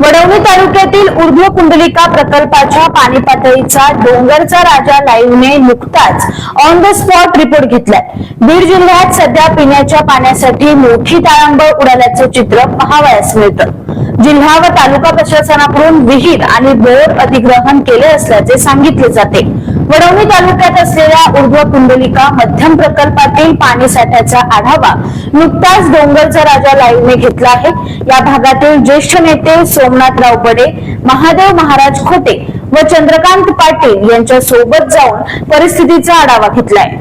वडवणी तालुक्यातील ऊर्ध्व कुंडलिका प्रकल्पाच्या पाणी पातळीचा डोंगरचा राजा लाईव्हने नुकताच ऑन द स्पॉट रिपोर्ट घेतलाय. बीड जिल्ह्यात सध्या पिण्याच्या पाण्यासाठी मोठी ताळंबळ उडाल्याचं चित्र पाहावयास मिळतं. जिल्हा व तालुका प्रशासनाकडून विहीर आणि बोर अधिग्रहण केले असल्याचे सांगितले जाते. वडवणी तालुक्यात असलेल्या ऊर्ध्व कुंडलिका मध्यम प्रकल्पातील पाणी साठ्याचा आढावा नुकताच डोंगरचा राजा लाईव्हने घेतला आहे. या भागातील ज्येष्ठ नेते सोमनाथराव बडे महादेव महाराज खोटे व चंद्रकांत पाटील यांच्या सोबत जाऊन परिस्थितीचा आढावा घेतलाय.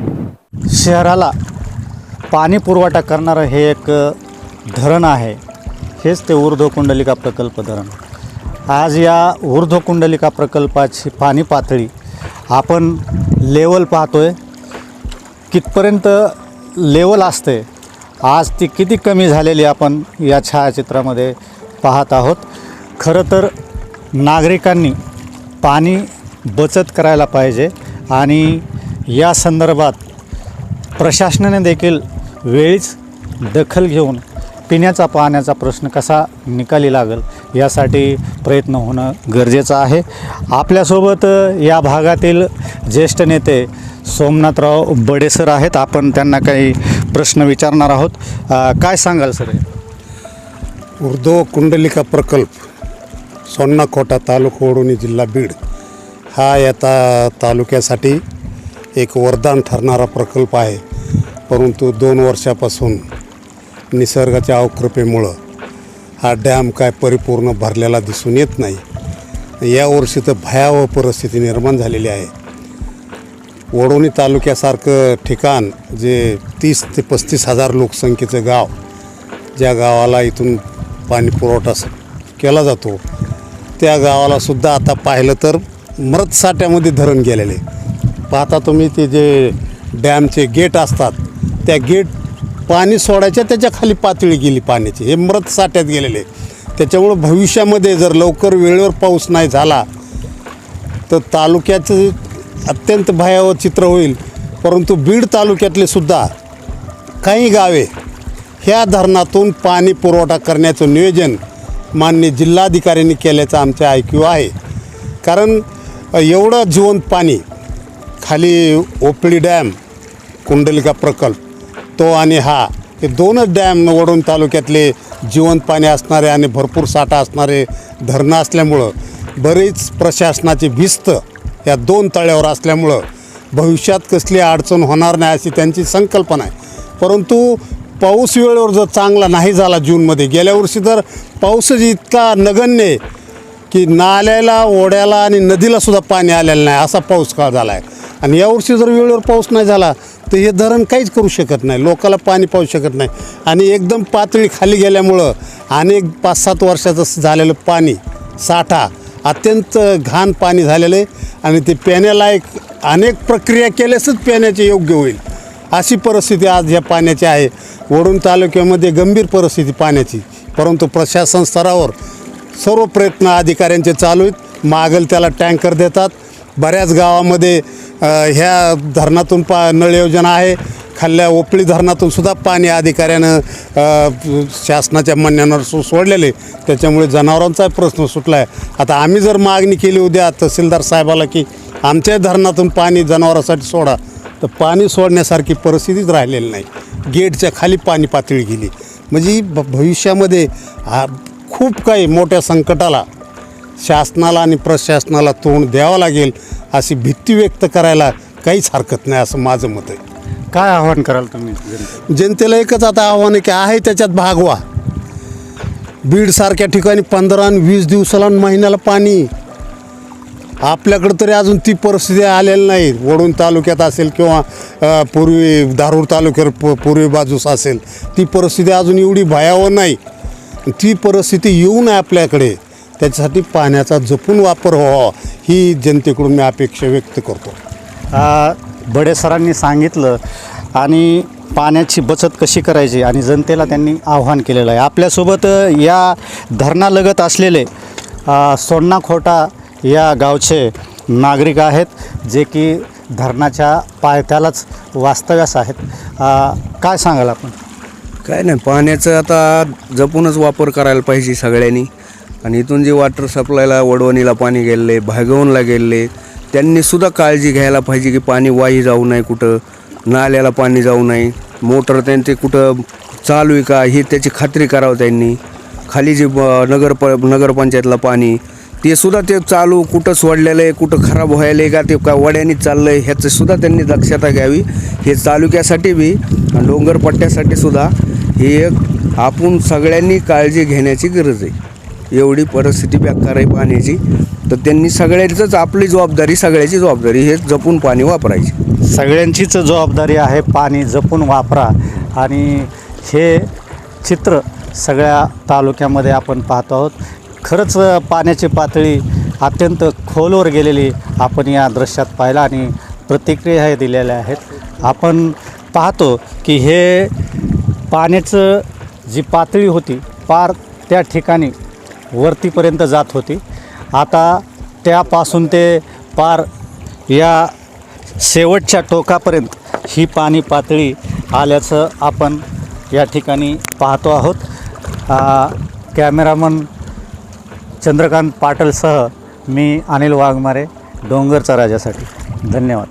शहराला पाणी पुरवठा करणारं हे एक धरण आहे. हेच ते ऊर्ध्व कुंडलिका प्रकल्प धरण. आज या ऊर्ध्व कुंडलिका प्रकल्पाची पाणी पातळी आपण लेवल पाहतो आहे कितपर्यंत लेवल असते आज ती किती कमी झालेली आपण या छायाचित्रामध्ये पाहत आहोत. खरं तर नागरिकांनी पाणी बचत करायला पाहिजे आणि या संदर्भात प्रशासनाने देखील वेळीच दखल घेऊन पिण्याचा पाण्याचा प्रश्न कसा निकाली लागेल यासाठी प्रयत्न होणं गरजेचं आहे. आपल्यासोबत या भागातील ज्येष्ठ नेते सोमनाथराव बडेसर आहेत. आपण त्यांना काही प्रश्न विचारणार आहोत. काय सांगाल सर उर्दो कुंडलिका प्रकल्प सोन्नाकोटा तालुका ओढोणी जिल्हा बीड हा या ता तालुक्यासाठी एक वरदान ठरणारा प्रकल्प आहे. परंतु दोन वर्षापासून निसर्गाच्या अवकृपेमुळं हा डॅम काय परिपूर्ण भरलेला दिसून येत नाही. यावर्षी तर भयावह परिस्थिती निर्माण झालेली आहे. वडोणी तालुक्यासारखं ठिकाण जे तीस ते पस्तीस हजार लोकसंख्येचं गाव ज्या गावाला इथून पाणी पुरवठा स- केला जातो त्या गावालासुद्धा आता पाहिलं तर मृत साठ्यामध्ये धरण गेलेले. पाहता तुम्ही ते जे डॅमचे गेट असतात त्या गेट पाणी सोडायच्या त्याच्याखाली पातळी गेली पाण्याची. हे मृत साठ्यात गेलेले. त्याच्यामुळं भविष्यामध्ये जर लवकर वेळेवर पाऊस नाही झाला तर तालुक्याचं अत्यंत भयावह चित्र होईल. परंतु बीड तालुक्यातले सुद्धा काही गावे ह्या धरणातून पाणी पुरवठा करण्याचं नियोजन मान्य जिल्हाधिकाऱ्यांनी केल्याचं आमच्या ऐक्यू आहे. कारण एवढं जिवंत पाणी खाली ओपळी डॅम कुंडलिका प्रकल्प तो आणि हा. हे दोनच डॅम वडून तालुक्यातले जिवंत पाणी असणारे आणि भरपूर साठा असणारे धरणं असल्यामुळं बरीच प्रशासनाची भिस्त या दोन तळ्यावर असल्यामुळं भविष्यात कसली अडचण होणार नाही अशी त्यांची संकल्पना आहे. परंतु पाऊस वेळेवर जर चांगला नाही झाला जूनमध्ये गेल्या वर्षी तर पाऊसच इतका नगण्य आहे की नाल्याला ओढ्याला आणि नदीला सुद्धा पाणी आलेलं नाही असा पाऊस काळ झाला आहे आणि यावर्षी जर वेळेवर पाऊस नाही झाला तर हे धरण काहीच करू शकत नाही. लोकाला पाणी पाहू शकत नाही. आणि एकदम पातळी खाली गेल्यामुळं अनेक पाच सात वर्षाचं झालेलं पाणी साठा अत्यंत घाण पाणी झालेलं आहे. आणि ते पिण्यालायक अनेक प्रक्रिया केल्यासच पिण्याचे योग्य होईल. अशी परिस्थिती आज या पाण्याची आहे. वडून तालुक्यामध्ये गंभीर परिस्थिती पाण्याची. परंतु प्रशासन स्तरावर सर्व प्रयत्न अधिकाऱ्यांचे चालू आहेत. मागल त्याला टँकर देतात. बऱ्याच गावामध्ये ह्या धरणातून पा नळ योजना आहे. खाल्ल्या ओपळी धरणातून सुद्धा पाणी अधिकाऱ्यानं शासनाच्या म्हणण्यावर सो सोडलेले. त्याच्यामुळे जनावरांचा प्रश्न सुटला आहे आता आम्ही जर मागणी केली उद्या तहसीलदार साहेबाला की आमच्या धरणातून पाणी जनावरांसाठी सोडा तर पाणी सोडण्यासारखी परिस्थितीच राहिलेली नाही. गेटच्या खाली पाणी पातळी गेली. म्हणजे भ भविष्यामध्ये हा खूप काही मोठ्या संकटाला शासनाला आणि प्रशासनाला तोंड द्यावं लागेल अशी भीती व्यक्त करायला काहीच हरकत नाही असं माझं मत आहे. काय आव्हान कराल तुम्ही जनतेला? एकच आता आव्हान आहे की आहे त्याच्यात भागवा बीडसारख्या ठिकाणी पंधरा आणि वीस दिवसाला महिन्याला पाणी. आपल्याकडं तरी अजून ती परिस्थिती आलेली नाही. वडून तालुक्यात असेल किंवा पूर्वी धारूर तालुक्यात प पूर्वी बाजूस असेल ती परिस्थिती अजून एवढी भयावह नाही. ती परिस्थिती येऊ नये आपल्याकडे. त्याच्यासाठी पाण्याचा जपून वापर व्हावा ही जनतेकडून मी अपेक्षा व्यक्त करतो. आ, बडे सरांनी सांगितलं आणि पाण्याची बचत कशी करायची आणि जनतेला त्यांनी आव्हान केलेलं आहे. आपल्यासोबत या धरणालगत असलेले आ, सोन्नाखोटा या गावचे नागरिक आहेत जे की धरणाच्या पायथ्यालाच वास्तव्यास आहेत. आ, काय सांगाल आपण? काय नाही पाण्याचं आता जपूनच वापर करायला पाहिजे सगळ्यांनी. आणि इथून जे वॉटर सप्लायला वडवणीला पाणी गेले भागवणला गेले त्यांनीसुद्धा काळजी घ्यायला पाहिजे की पाणी वाही जाऊ नये कुठं नाल्याला पाणी जाऊ नये. मोटर त्यांचे कुठं चालू आहे का ही त्याची खात्री करावं त्यांनी. खाली जे ब नगर प नगरपंचायतला पाणी ते सुद्धा ते चालू कुठं सोडलेलं आहे कुठं खराब व्हायला आहे का ते का वड्यानी चाललं आहे ह्याचंसुद्धा त्यांनी दक्षता घ्यावी. हे तालुक्यासाठी बी आणि डोंगरपट्ट्यासाठी सुद्धा ही एक आपण सगळ्यांनी काळजी घेण्याची गरज आहे. एवढी परिस्थिती बेकार आहे पाण्याची. तर त्यांनी सगळ्यांचंच आपली जबाबदारी सगळ्याची जबाबदारी हे जपून पाणी वापरायची. सगळ्यांचीच जबाबदारी आहे पाणी जपून वापरा. आणि हे चित्र सगळ्या तालुक्यामध्ये आपण पाहतो आहोत. खरंच पाण्याची पातळी अत्यंत खोलवर गेलेली आपण या दृश्यात पाहिला आणि प्रतिक्रिया दिलेल्या आहेत. आपण पाहतो की हे पाण्याचं जी पातळी होती पार त्या ठिकाणी वरतीपर्यंत जात होती. आता त्यापासून ते पार या शेवटच्या टोकापर्यंत ही पाणी पातळी आल्याचं आपण या ठिकाणी पाहतो आहोत. कॅमेरामन चंद्रकांत पाटलसह मी अनिल वाघमारे डोंगरचा राजासाठी. धन्यवाद.